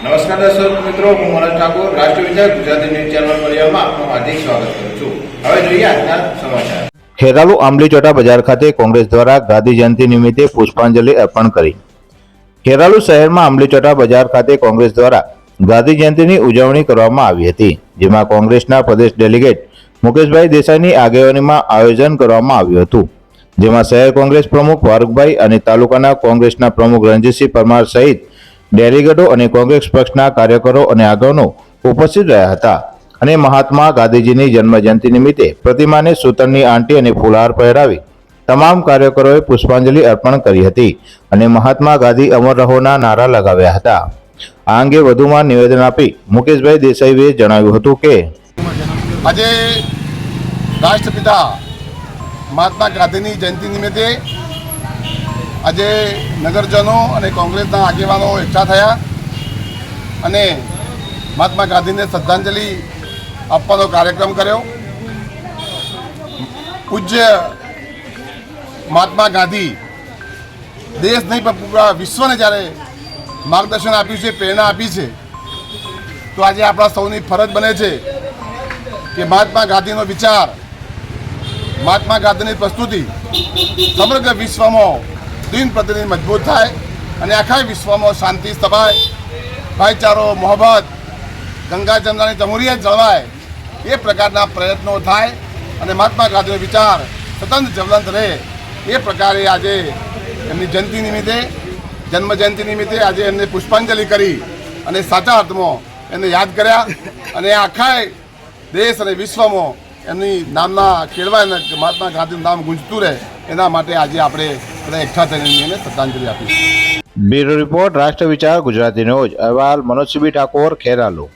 દર્શક મિત્રો, હું મનોજ ઠાકોર, રાષ્ટ્રીય વિચાર ગુજરાતી ન્યૂઝ ચેનલ પરિવારમાં આપનું હાર્દિક સ્વાગત કરું છું. હવે જોઈએ આજના સમાચાર. ખેરાલુ આંબલીચોટા બજાર ખાતે કોંગ્રેસ દ્વારા ગાંધી જયંતિ નિમિત્તે પુષ્પાંજલિ અર્પણ કરી. ખેરાલુ શહેરમાં આંબલીચોટા બજાર ખાતે કોંગ્રેસ દ્વારા ગાંધી જયંતિની ઉજવણી કરવામાં આવી હતી, જેમાં કોંગ્રેસના પ્રદેશ ડેલિગેટ મુકેશભાઈ દેસાઈની આગેવાનીમાં આયોજન કરવામાં આવ્યું હતું. જેમાં શહેર કોંગ્રેસ પ્રમુખ ફારૂકભાઈ અને તાલુકાના કોંગ્રેસના પ્રમુખ રણજીતસિંહ પરમાર સહિત ડેલિગેટો અને કોંગ્રેસ પક્ષના કાર્યકરો અને આગેવાનો ઉપસ્થિત રહ્યા હતા અને મહાત્મા ગાંધીજીની જન્મજયંતિ નિમિત્તે પ્રતિમાને સૂતરની આંટી અને ફૂલહાર પહેરાવી તમામ કાર્યકરોએ પુષ્પાંજલિ અર્પણ કરી હતી અને મહાત્મા ગાંધી અમર રહોના નારા લગાવ્યા હતા. આ અંગે વધુમાં નિવેદન આપી મુકેશભાઈ દેસાઈએ જણાવ્યું હતું કે, આજે રાષ્ટ્રપિતા મહાત્મા ગાંધીની જયંતિ નિમિત્તે આજે નગરજનો અને કોંગ્રેસના આગેવાનો એકઠા થયા અને મહાત્મા ગાંધીને શ્રદ્ધાંજલિ આપવાનો કાર્યક્રમ કર્યો. પૂજ્ય મહાત્મા ગાંધી દેશ નહીં, પણ પૂરા વિશ્વને જ્યારે માર્ગદર્શન આપ્યું છે, પ્રેરણા આપી છે, તો આજે આપણા સૌની ફરજ બને છે કે મહાત્મા ગાંધીનો વિચાર, મહાત્મા ગાંધીની પ્રસ્તુતિ સમગ્ર વિશ્વમાં દિન પ્રતિદિન મજબૂત થાય અને આખા વિશ્વમાં શાંતિ સ્થપાય. ભાઈચારો, મોહબ્બત, ગંગા જમનાની જમહુરિયત જળવાય. એ પ્રકારના પ્રયત્નો થાય અને મહાત્મા ગાંધીનો વિચાર સતત જ્વલંત રહે. એ પ્રકારે આજે એમની જયંતિ નિમિત્તે જન્મ જયંતિ નિમિત્તે આજે એમને પુષ્પાંજલિ કરી અને સાચા અર્થમાં એમને યાદ કર્યા. અને આખા દેશ અને વિશ્વમાં એમની નામના કેળવાય મહાત્મા ગાંધીનું નામ ગુંજતું રહે, એના માટે આજે આપણે બધા એકઠા થઈને એને શ્રદ્ધાંજલિ આપીશું. બ્યુરો રિપોર્ટ, રાષ્ટ્ર વિચાર, ગુજરાતી ન્યૂઝ. અહેવાલ મનોજ સિબી ઠાકોર, ખેરાલુ.